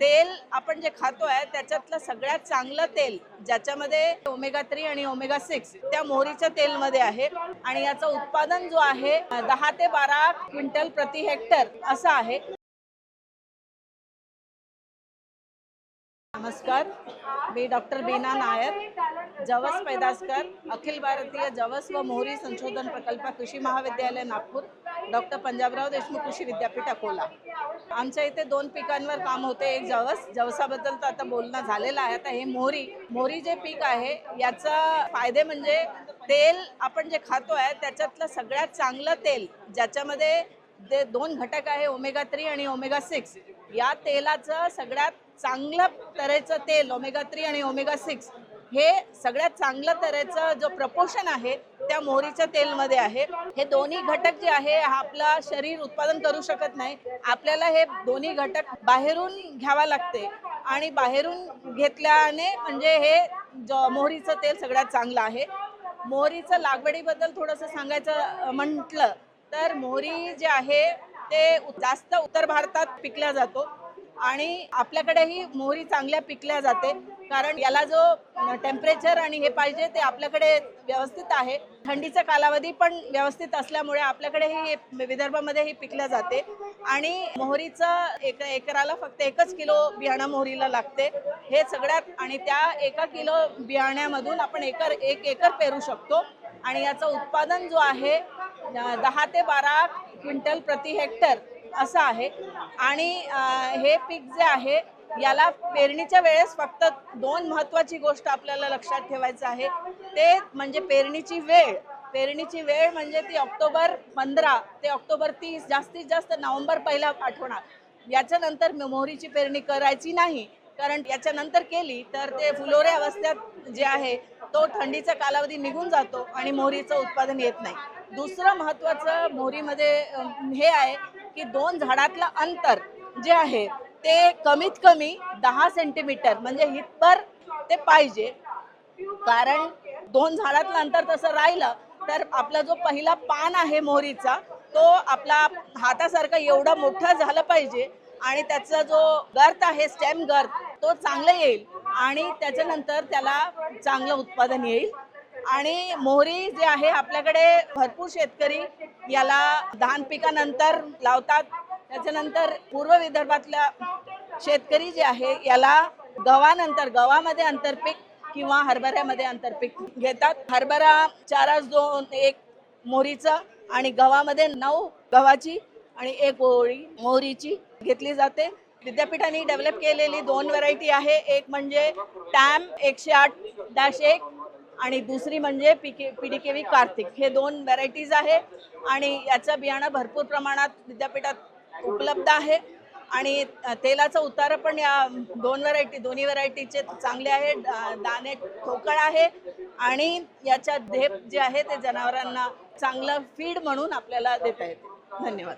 तेल आपण जे खातोय त्याच्यातलं सगळ्यात चांगलं तेल ज्याच्यामध्ये ओमेगा थ्री आणि ओमेगा सिक्स त्या मोहरीच्या तेलमध्ये आहे. आणि याचं उत्पादन जो आहे दहा ते बारा क्विंटल प्रति हेक्टर असं आहे. नमस्कार मी डॉक्टर बीना नायर जवस पैदासकर अखिल भारतीय जवस व मोहरी संशोधन प्रकल्प कृषी महाविद्यालय नागपूर डॉक्टर पंजाबराव देशमुख कृषी विद्यापीठ अकोला. आमच्या इथे दोन पिकांवर काम होते. एक जवस जवसाबद्दल तर आता बोलणं झालेलं आहे. आता हे मोहरी मोहरी जे पीक आहे याचा फायदे म्हणजे तेल आपण जे खातो आहे त्याच्यातलं सगळ्यात चांगलं तेल ज्याच्यामध्ये जे दोन घटक आहे ओमेगा थ्री आणि ओमेगा सिक्स या तेलाचं सगळ्यात चांगलं तऱ्हेचं तेल ओमेगा थ्री आणि ओमेगा सिक्स हे सगळ्यात चांगलं तऱ्हेचं जो प्रपोशन आहे त्या मोहरीच्या तेलमध्ये आहे. हे दोन्ही घटक जे आहे हा आपला शरीर उत्पादन करू शकत नाही. आपल्याला हे दोन्ही घटक बाहेरून घ्यावा लागते. आणि बाहेरून घेतल्याने म्हणजे हे ज मोहरीचं तेल सगळ्यात चांगलं आहे. मोहरीचं लागवडीबद्दल थोडंसं सांगायचं म्हटलं तर मोहरी जे आहे ते जास्त उत्तर भारतात पिकल्या जातो. आणि आपल्याकडेही मोहरी चांगल्या पिकल्या जाते. कारण याला जो टेम्परेचर आणि हे पाहिजे ते आपल्याकडे व्यवस्थित आहे. थंडीचा कालावधी पण व्यवस्थित असल्यामुळे आपल्याकडेही हे विदर्भामध्ये ही पिकल्या जाते. आणि मोहरीचं एक एकराला फक्त एकच किलो बियाणं मोहरीला लागते. हे सगळ्यात आणि त्या एका किलो बियाण्यामधून आपण एकर एक एकर पेरू शकतो. आणि याचं उत्पादन जो आहे दहा ते बारा क्विंटल प्रति हेक्टर असं आहे. आणि हे पीक जे आहे याला पेरणीच्या वेळेस फक्त दोन महत्वाची गोष्ट आपल्याला लक्षात ठेवायचं आहे. ते म्हणजे पेरणीची वेळ. पेरणीची वेळ म्हणजे ती ऑक्टोबर पंधरा ते ऑक्टोबर तीस जास्तीत जास्त नोव्हेंबर पहिला पाठवणार याच्यानंतर मोहरीची पेरणी करायची नाही. कारण याच्यानंतर केली तर ते फुलोरे अवस्थेत जे आहे तो थंडीचा कालावधी निघून जातो आणि मोहरीचं उत्पादन येत नाही. दुसरं महत्वाचं मोहरीमध्ये हे आहे की दोन झाडातलं अंतर जे आहे ते कमीत कमी दहा सेंटीमीटर म्हणजे हितभर ते पाहिजे. कारण दोन झाडातलं अंतर तसं राहिलं तर आपला जो पहिला पान आहे मोहरीचा तो आपला हातासारखा एवढा मोठा झाला पाहिजे आणि त्याचा जो गर्त आहे स्टेम गर्त तो चांगला येईल आणि त्याच्यानंतर त्याला चांगलं उत्पादन येईल. आणि मोहरी जे आहे आपल्याकडे भरपूर शेतकरी याला धान पिकानंतर लावतात. त्याच्यानंतर पूर्व विदर्भातल्या शेतकरी जे आहे याला गव्हानंतर गव्हामध्ये आंतरपीक किंवा हरभऱ्यामध्ये आंतरपीक घेतात. हरभरा चाराच दोन एक मोहरीचं आणि गव्हामध्ये नऊ गव्हाची आणि एक ओळी मोहरीची घेतली जाते. विद्यापीठाने डेव्हलप केलेली दोन व्हरायटी आहे. एक म्हणजे टॅम एकशे आठ डॅश एक आणि दुसरी म्हणजे PK P D K V Kartik. हे दोन व्हरायटीज आहे आणि याचं बियाणं भरपूर प्रमाणात विद्यापीठात उपलब्ध आहे. आणि तेलाचं उतारा पण या दोन व्हरायटी दोन्ही व्हरायटीचे चांगले आहे. दा- दाणे ठोकळ आहे आणि याच्या धेप जे आहे ते जनावरांना चांगलं फीड म्हणून आपल्याला देता येते. धन्यवाद.